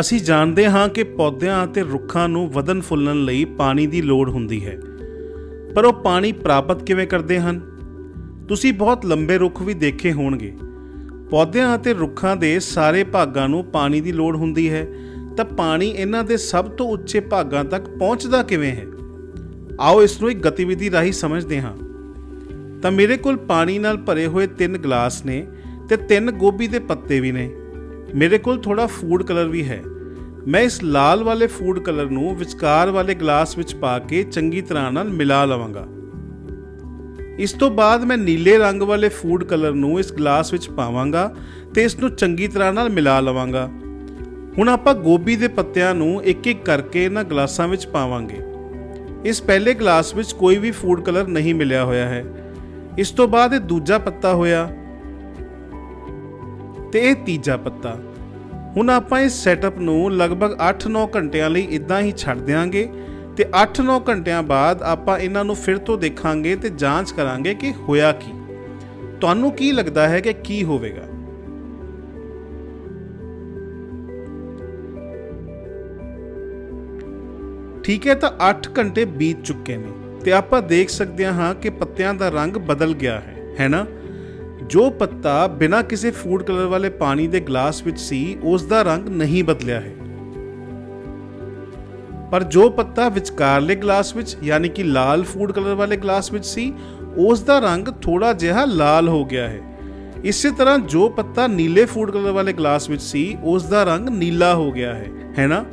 ਅਸੀਂ ਜਾਣਦੇ ਹਾਂ ਕਿ ਪੌਦਿਆਂ ਅਤੇ ਰੁੱਖਾਂ ਨੂੰ ਵਧਣ ਫੁੱਲਣ ਲਈ ਪਾਣੀ ਦੀ ਲੋੜ ਹੁੰਦੀ ਹੈ। ਪਰ ਉਹ ਪਾਣੀ ਪ੍ਰਾਪਤ ਕਿਵੇਂ ਕਰਦੇ ਹਨ? ਤੁਸੀਂ ਬਹੁਤ ਲੰਬੇ ਰੁੱਖ ਵੀ ਦੇਖੇ ਹੋਣਗੇ। ਪੌਦਿਆਂ ਅਤੇ ਰੁੱਖਾਂ ਦੇ ਸਾਰੇ ਭਾਗਾਂ ਨੂੰ ਪਾਣੀ ਦੀ ਲੋੜ ਹੁੰਦੀ ਹੈ। ਤਾਂ ਪਾਣੀ ਇਹਨਾਂ ਦੇ ਸਭ ਤੋਂ ਉੱਚੇ ਭਾਗਾਂ ਤੱਕ ਪਹੁੰਚਦਾ ਕਿਵੇਂ ਹੈ? ਆਓ ਇਸ ਨੂੰ ਇੱਕ ਗਤੀਵਿਧੀ ਰਾਹੀਂ ਸਮਝਦੇ ਹਾਂ। ਤਾਂ ਮੇਰੇ ਕੋਲ ਪਾਣੀ ਨਾਲ ਭਰੇ ਹੋਏ ਤਿੰਨ ਗਲਾਸ ਨੇ ਤੇ ਤਿੰਨ ਗੋਭੀ ਦੇ ਪੱਤੇ ਵੀ ਨੇ। ਮੇਰੇ ਕੋਲ ਥੋੜਾ ਫੂਡ ਕਲਰ ਵੀ ਹੈ। ਮੈਂ ਇਸ ਲਾਲ ਵਾਲੇ ਫੂਡ ਕਲਰ ਨੂੰ ਵਿਚਕਾਰ ਵਾਲੇ ਗਲਾਸ ਵਿੱਚ ਪਾ ਕੇ ਚੰਗੀ ਤਰ੍ਹਾਂ ਨਾਲ ਮਿਲਾ ਲਵਾਂਗਾ। ਇਸ ਤੋਂ ਬਾਅਦ ਮੈਂ ਨੀਲੇ ਰੰਗ ਵਾਲੇ ਫੂਡ ਕਲਰ ਨੂੰ ਇਸ ਗਲਾਸ ਵਿੱਚ ਪਾਵਾਂਗਾ ਤੇ ਇਸ ਨੂੰ ਚੰਗੀ ਤਰ੍ਹਾਂ ਨਾਲ ਮਿਲਾ ਲਵਾਂਗਾ। ਹੁਣ ਆਪਾਂ ਗੋਭੀ ਦੇ ਪੱਤਿਆਂ ਨੂੰ ਇੱਕ ਇੱਕ ਕਰਕੇ ਇਹਨਾਂ ਗਲਾਸਾਂ ਵਿੱਚ ਪਾਵਾਂਗੇ। ਇਸ ਪਹਿਲੇ ਗਲਾਸ ਵਿੱਚ ਕੋਈ ਵੀ ਫੂਡ ਕਲਰ ਨਹੀਂ ਮਿਲਿਆ ਹੋਇਆ ਹੈ। ਇਸ ਤੋਂ ਬਾਅਦ ਇਹ ਦੂਜਾ ਪੱਤਾ ਹੋਇਆ। ਤੇ ਇਹ ਤੀਜਾ ਪੱਤਾ। ਹੁਣ ਆਪਾਂ ਇਸ ਸੈਟਅਪ ਨੂੰ ਲਗਭਗ 8-9 ਘੰਟਿਆਂ ਲਈ ਇਦਾਂ ਹੀ ਛੱਡ ਦਿਆਂਗੇ ਤੇ 8-9 ਘੰਟਿਆਂ ਬਾਅਦ ਆਪਾਂ ਇਹਨਾਂ ਨੂੰ ਫਿਰ ਤੋਂ ਦੇਖਾਂਗੇ ਤੇ ਜਾਂਚ ਕਰਾਂਗੇ ਕਿ ਹੋਇਆ ਕੀ। ਤੁਹਾਨੂੰ ਕੀ ਲੱਗਦਾ ਹੈ ਕਿ ਕੀ ਹੋਵੇਗਾ? ਠੀਕ ਹੈ, ਤਾਂ 8 ਘੰਟੇ ਬੀਤ ਚੁੱਕੇ ਨੇ ਤੇ ਆਪਾਂ ਦੇਖ ਸਕਦੇ ਹਾਂ ਕਿ ਪੱਤਿਆਂ ਦਾ ਰੰਗ ਬਦਲ ਗਿਆ ਹੈ ਹੈ ਨਾ? ਜੋ ਪੱਤਾ ਬਿਨਾਂ ਕਿਸੇ ਫੂਡ ਕਲਰ ਵਾਲੇ ਪਾਣੀ ਦੇ ਗਲਾਸ ਵਿੱਚ ਸੀ ਉਸ ਦਾ ਰੰਗ ਨਹੀਂ ਬਦਲਿਆ ਹੈ। ਪਰ ਜੋ ਪੱਤਾ ਵਿਚਕਾਰਲੇ ਗਲਾਸ ਵਿੱਚ, ਯਾਨੀ ਕਿ ਲਾਲ ਫੂਡ ਕਲਰ ਵਾਲੇ ਗਲਾਸ ਵਿੱਚ ਸੀ ਉਸ ਦਾ ਰੰਗ ਥੋੜਾ ਜਿਹਾ ਲਾਲ ਹੋ ਗਿਆ ਹੈ। ਇਸੇ ਤਰ੍ਹਾਂ ਜੋ ਪੱਤਾ ਨੀਲੇ ਫੂਡ ਕਲਰ ਵਾਲੇ ਗਲਾਸ ਵਿੱਚ ਸੀ ਉਸ ਦਾ ਰੰਗ ਨੀਲਾ ਹੋ ਗਿਆ ਹੈ। ਹੈ ਨਾ?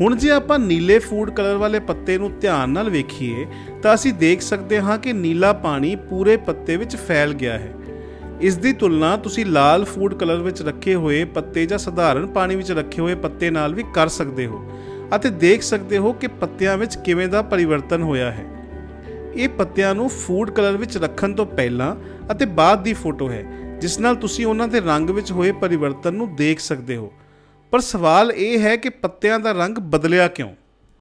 ਹੁਣ ਜੇ ਆਪਾਂ ਨੀਲੇ ਫੂਡ ਕਲਰ ਵਾਲੇ ਪੱਤੇ ਨੂੰ ਧਿਆਨ ਨਾਲ ਵੇਖੀਏ, ਤਾਂ ਅਸੀਂ ਦੇਖ ਸਕਦੇ ਹਾਂ ਕਿ ਨੀਲਾ ਪਾਣੀ ਪੂਰੇ ਪੱਤੇ ਵਿੱਚ ਫੈਲ ਗਿਆ ਹੈ। ਇਸ ਦੀ ਤੁਲਨਾ ਤੁਸੀਂ ਲਾਲ ਫੂਡ ਕਲਰ ਵਿੱਚ ਰੱਖੇ ਹੋਏ ਪੱਤੇ ਜਾਂ ਸਧਾਰਨ ਪਾਣੀ ਵਿੱਚ ਰੱਖੇ ਹੋਏ ਪੱਤੇ ਨਾਲ ਵੀ ਕਰ ਸਕਦੇ ਹੋ ਅਤੇ ਦੇਖ ਸਕਦੇ ਹੋ ਕਿ ਪੱਤਿਆਂ ਵਿੱਚ ਕਿਵੇਂ ਦਾ ਪਰਿਵਰਤਨ ਹੋਇਆ ਹੈ। ਇਹ ਪੱਤਿਆਂ ਨੂੰ ਫੂਡ ਕਲਰ ਵਿੱਚ ਰੱਖਣ ਤੋਂ ਪਹਿਲਾਂ ਅਤੇ ਬਾਅਦ ਦੀ ਫੋਟੋ ਹੈ, ਜਿਸ ਨਾਲ ਤੁਸੀਂ ਉਹਨਾਂ ਦੇ ਰੰਗ ਵਿੱਚ ਹੋਏ ਪਰਿਵਰਤਨ ਨੂੰ ਦੇਖ ਸਕਦੇ ਹੋ। ਪਰ ਸਵਾਲ ਇਹ ਹੈ ਕਿ ਪੱਤਿਆਂ ਦਾ ਰੰਗ ਬਦਲਿਆ ਕਿਉਂ?